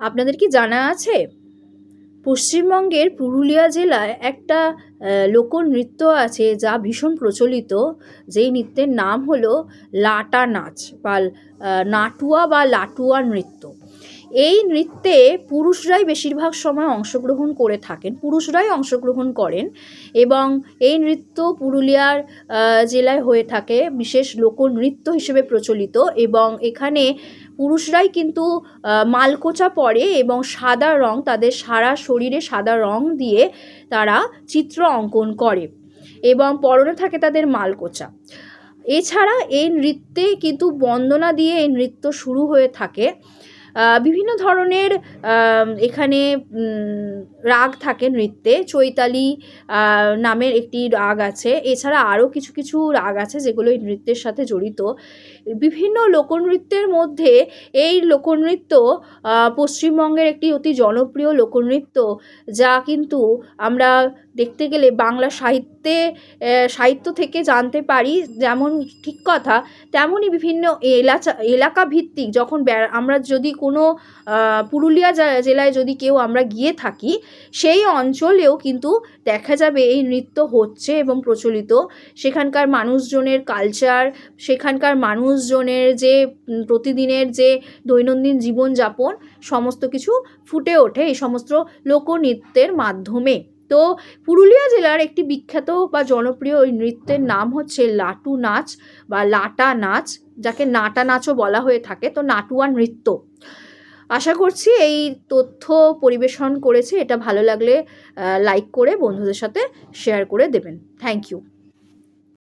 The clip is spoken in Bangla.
আপনাদের কি জানা আছে? পশ্চিমবঙ্গের পুরুলিয়া জেলায় একটা লোকনৃত্য আছে যা ভীষণ প্রচলিত, যেই নৃত্যের নাম হলো লাটা নাচ বা নাটুয়া বা লাটুয়া নৃত্য। এই নৃত্যে পুরুষরাই বেশিরভাগ সময় অংশগ্রহণ করে থাকেন, পুরুষরাই অংশগ্রহণ করেন এবং এই নৃত্য পুরুলিয়ার জেলায় হয়ে থাকে, বিশেষ লোকনৃত্য হিসেবে প্রচলিত এবং এখানে পুরুষরাই কিন্তু মালকোচা পরে এবং সাদা রং, তাদের সারা শরীরে সাদা রং দিয়ে তারা চিত্র অঙ্কন করে এবং পরনে থাকে তাদের মালকোচা। এছাড়া এই নৃত্যে কিন্তু বন্দনা দিয়ে এই নৃত্য শুরু হয়ে থাকে। বিভিন্ন ধরনের এখানে রাগ থাকে নৃত্যে। চৈতালি নামের একটি রাগ আছে। এছাড়া আরও কিছু কিছু রাগ আছে যেগুলো এই নৃত্যের সাথে জড়িত। বিভিন্ন লোকনৃত্যের মধ্যে এই লোকনৃত্য পশ্চিমবঙ্গের একটি অতি জনপ্রিয় লোকনৃত্য, যা কিন্তু আমরা দেখতে গেলে বাংলা সাহিত্যে সাহিত্য থেকে জানতে পারি যেমন ঠিক কথা তেমনই বিভিন্ন এলাকা ভিত্তিক যখন আমরা যদি কোনো পুরুলিয়া জেলায় যদি কেউ আমরা গিয়ে থাকি, সেই অঞ্চলেও কিন্তু দেখা যাবে এই নৃত্য হচ্ছে এবং প্রচলিত। সেখানকার মানুষজনের কালচার সেখানকার মানুষজনের যে প্রতিদিনের যে দৈনন্দিন জীবনযাপন, সমস্ত কিছু ফুটে ওঠে এই সমস্ত লোকনৃত্যের মাধ্যমে। তো পুরুলিয়া জেলার একটি বিখ্যাত বা জনপ্রিয় ওই নৃত্যের নাম হচ্ছে লাটু নাচ বা লাটা নাচ, যাকে নাটা নাচও বলা হয়ে থাকে, তো নাটুয়া নৃত্য। আশা করছি এই তথ্য পরিবেশন করেছে, এটা ভালো লাগলে লাইক করে বন্ধুদের সাথে শেয়ার করে দেবেন। Thank you